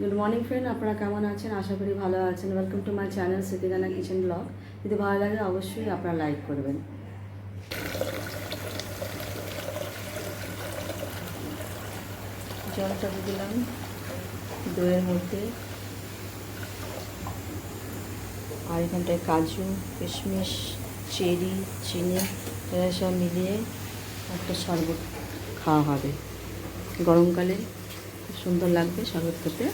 Good morning friend আপনারা কেমন আছেন? আশা করি ভালো আছেন। Welcome to my channel স্মৃতিগানা kitchen blog যদি ভালো লাগে, অবশ্যই আপনারা লাইক করবেন। জলটা দিলাম দইয়ের মধ্যে। আর এখানটায় কাজু, কিশমিশ, চেরি, চিনি, এরা সব মিলিয়ে একটা শরবত খাওয়া হবে। গরমকালে সুন্দর লাগবে স্বাগত খেতে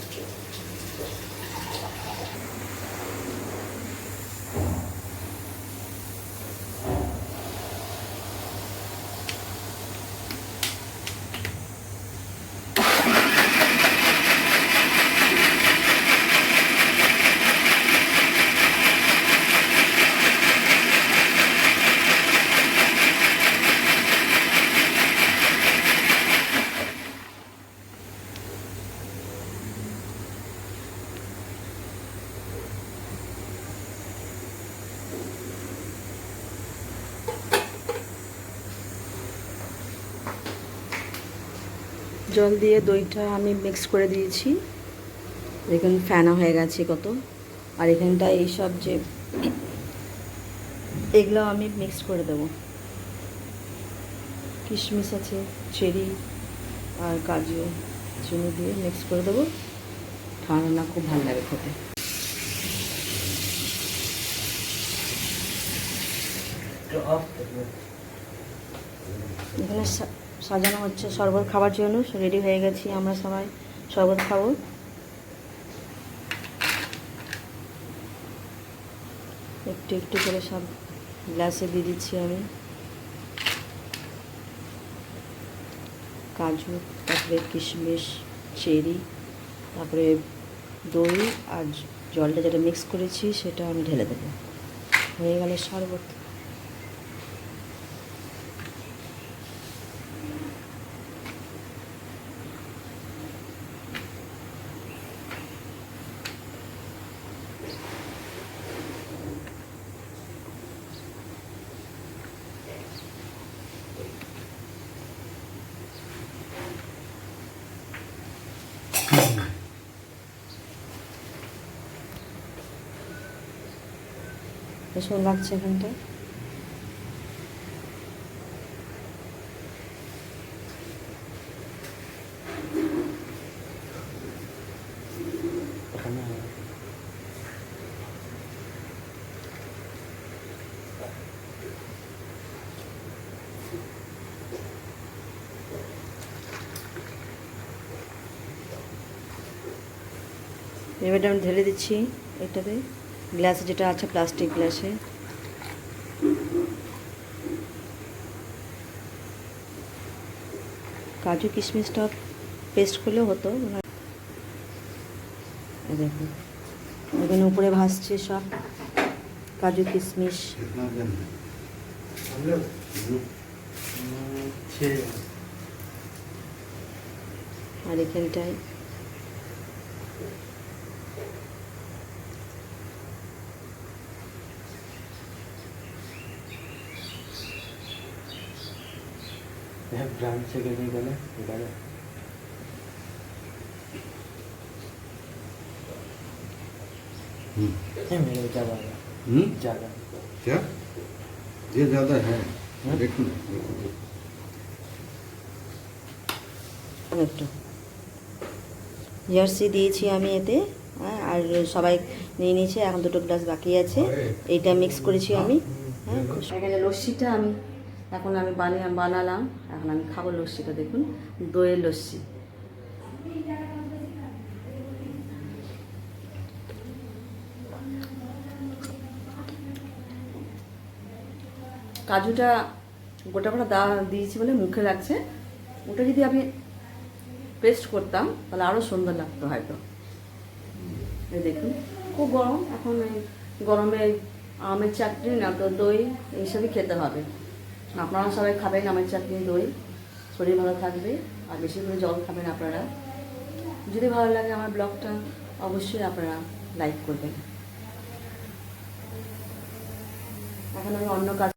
জল দিয়ে দইটা আমি মিক্স করে দিয়েছি। দেখুন ফ্যানা হয়ে গেছে কত। আর এখানটা এইসব যে এগুলো আমি মিক্স করে দেবো। কিশমিশ আছে, চেরি আর কাজু চিনি দিয়ে মিক্স করে দেবো। ঠান্ডা খুব ভালো লাগে খেতে। এখানে সাজানো হচ্ছে শরবত খাবার জন্য। রেডি হয়ে গেছি আমরা সবাই। শরবত খাব। একটু একটু করে সব গ্লাসে দিয়ে দিচ্ছি আমি। কাজু, তারপরে কিশমিশ, চেরি, তারপরে দই আর জলটা যেটা মিক্স করেছি সেটা আমি ঢেলে দেবো। হয়ে গেল শরবত। ভীষণ লাগছে এখানটা এবারে আমি ঢেলে দিচ্ছি এটাতে। গ্লাসে যেটা আছে প্লাস্টিক গ্লাসে। কাজু কিশমিশটা পেস্ট করলেও হতো। দেখুন, এখানে উপরে ভাসছে সব কাজু কিশমিশ। আর এখানটায় है हम लोग छः আর এখানটায় ब्रांड से कहीं गले गले मेरे ज़्यादा है हम्म ज़्यादा क्या ये ज्यादा है हाँ? देखो ना, देखो। একটু জার্সি দিয়েছি আমি এতে হ্যাঁ, আর সবাই নিয়ে নিয়েছে এখন দুটো গ্লাস বাকি আছে এইটা মিক্স করেছি আমি হ্যাঁ এখানে লস্যিটা আমি এখন আমি বানিয়ে বানালাম। এখন আমি খাব লস্যিটা, দেখুন, দইয়ের লস্যি। কাজুটা গোটা গোটা দা, দিয়েছি বলে মুখে লাগছে। ওটা যদি আমি পেস্ট করতাম, তাহলে আরও সুন্দর লাগতো হয়তো। এই দেখুন, খুব গরম। এখন গরমে আমের চাটনি না তো দই, এইসবই খেতে হবে। আপনারা সবাই খাবেন, আমের চাটনি, দই। শরীর ভালো থাকবে, আর বেশি করে জল খাবেন আপনারা। যদি ভালো লাগে আমার ব্লগটা, অবশ্যই আপনারা লাইক করবেন। এখন আমি অন্য কাজ